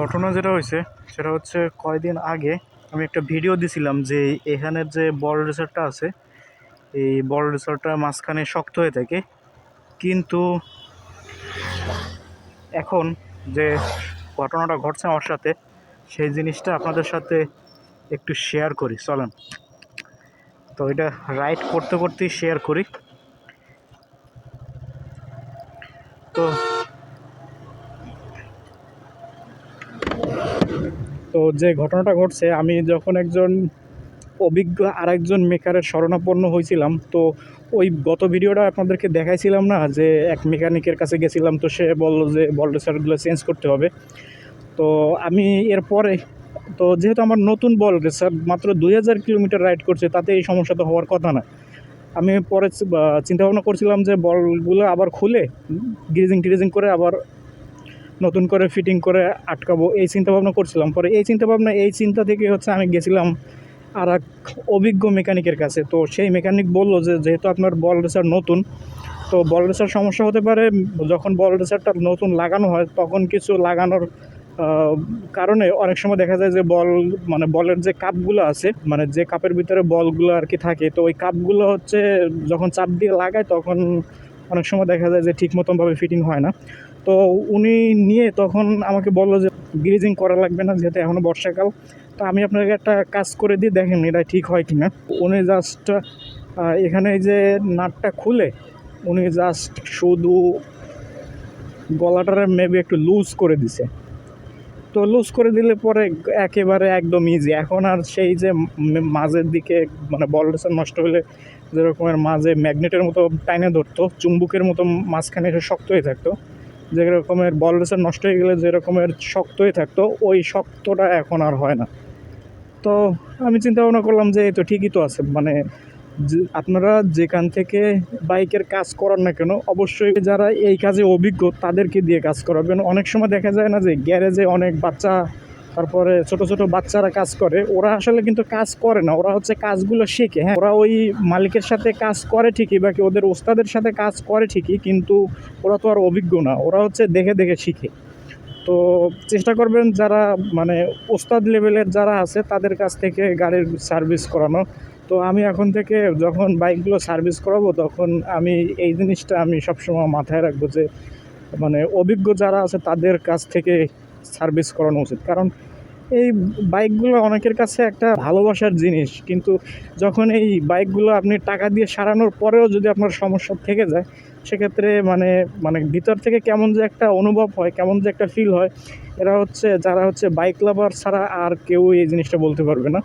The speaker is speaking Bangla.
ঘটনা যেটা হয়েছে, সেটা হচ্ছে কয়দিন আগে আমি একটা ভিডিও দিছিলাম যে এখানের যে বড় রিসর্টটা আছে, এই বড় রিসর্টটা মাঝখানে শক্ত হয়ে থাকে। কিন্তু এখন যে ঘটনাটা ঘটছে আমার সাথে, সেই জিনিসটা আপনাদের সাথে একটু শেয়ার করি। চলেন। তো এটা রাইড করতে করতেই শেয়ার করি। তো তো যে ঘটনাটা ঘটছে, আমি যখন একজন অভিজ্ঞ আরেকজন মেকারের শরণাপন্ন হয়েছিলাম, তো ওই গত ভিডিওটা আপনাদেরকে দেখাইছিলাম না, যে এক মেকানিকের কাছে গেছিলাম, তো সে বলল যে বলরেসারগুলো চেঞ্জ করতে হবে। তো আমি এরপরে, তো যেহেতু আমার নতুন বল রেসার, মাত্র দুই হাজার কিলোমিটার রাইড করছে, তাতে এই সমস্যা তো হওয়ার কথা না। আমি পরে চিন্তা ভাবনা করছিলাম যে, বলগুলো আবার খুলে গ্রিজিং টিরিজিং করে আবার নতুন করে ফিটিং করে আটকাবো, এই চিন্তা ভাবনা করছিলাম। পরে এই চিন্তা ভাবনা এই চিন্তা থেকে হচ্ছে আমি গেছিলাম আর এক অভিজ্ঞ মেকানিকের কাছে। তো সেই মেকানিক বলল যে, যেহেতু আপনার বল রেসার নতুন, তো বল রেসার সমস্যা হতে পারে। যখন বল রেসারটা নতুন লাগানো হয়, তখন কিছু লাগানোর কারণে অনেক সময় দেখা যায় যে, বল মানে বলের যে কাপগুলো আছে মানে যে কাপের ভিতরে বলগুলো আর কি থাকে, তো ওই কাপগুলো হচ্ছে যখন চাপ দিয়ে লাগায়, তখন অনেক সময় দেখা যায় যে ঠিক মতনভাবে ফিটিং হয় না। তো উনি নিয়ে তখন আমাকে বলল যে গ্রিজিং করা লাগবে না যেহেতু এখনও বর্ষাকাল। তো আমি আপনাকে একটা কাজ করে দিয়ে দেখেন এটা ঠিক হয় কি না উনি জাস্ট এখানে যে নাটটা খুলে, উনি জাস্ট শুধু গলাটারে মেবি একটু লুজ করে দিছে। তো লুজ করে দিলে পরে একেবারে একদম ইজি এখন আর সেই যে মাঝের দিকে মানে বলটা নষ্ট হলে যেরকমের মাঝে ম্যাগনেটের মতো টাইনে ধরতো, চুম্বুকের মতো মাঝখানে এসে শক্ত হয়ে থাকতো। যে রকমের বল রেসার নষ্ট হয়ে গেলে যেরকমের শক্ত হয়ে থাকতো, ওই শক্তটা এখন আর হয় না। তো আমি চিন্তা ভাবনা করলাম যে এই তো ঠিকই তো আছে মানে আপনারা যেখান থেকে বাইকের কাজ করার না কেন, অবশ্যই যারা এই কাজে অভিজ্ঞ, তাদেরকে দিয়ে কাজ করাবেন। অনেক সময় দেখা যায় না যে গ্যারেজে অনেক বাচ্চা, তারপরে ছোট ছোট বাচ্চারা কাজ করে, ওরা আসলে কিন্তু কাজ করে না। ওরা হচ্ছে কাজগুলো শেখে হ্যাঁ। ওরা ওই মালিকের সাথে কাজ করে ঠিকই, বাকি ওদের ওস্তাদের সাথে কাজ করে ঠিকই, কিন্তু ওরা তো আর অভিজ্ঞ না। ওরা হচ্ছে দেখে দেখে শিখে। তো চেষ্টা করবেন যারা মানে ওস্তাদ লেভেলের যারা আছে, তাদের কাছ থেকে গাড়ির সার্ভিস করানো। তো আমি এখন থেকে যখন বাইকগুলো সার্ভিস করাবো, তখন আমি এই জিনিসটা আমি সবসময় মাথায় রাখব যে মানে অভিজ্ঞ যারা আছে তাদের কাছ থেকে সার্ভিস করানো উচিত। কারণ এই বাইকগুলো অনেকের কাছে একটা ভালোবাসার জিনিস। কিন্তু যখন এই বাইকগুলো আপনি টাকা দিয়ে সারানোর পরেও যদি আপনার সমস্যা থেকে যায়, সেক্ষেত্রে মানে মানে ভিতর থেকে কেমন যে একটা অনুভব হয়, কেমন যে একটা ফিল হয়, এরা হচ্ছে, যারা হচ্ছে বাইক লাভার ছাড়া আর কেউ এই জিনিসটা বলতে পারবে না।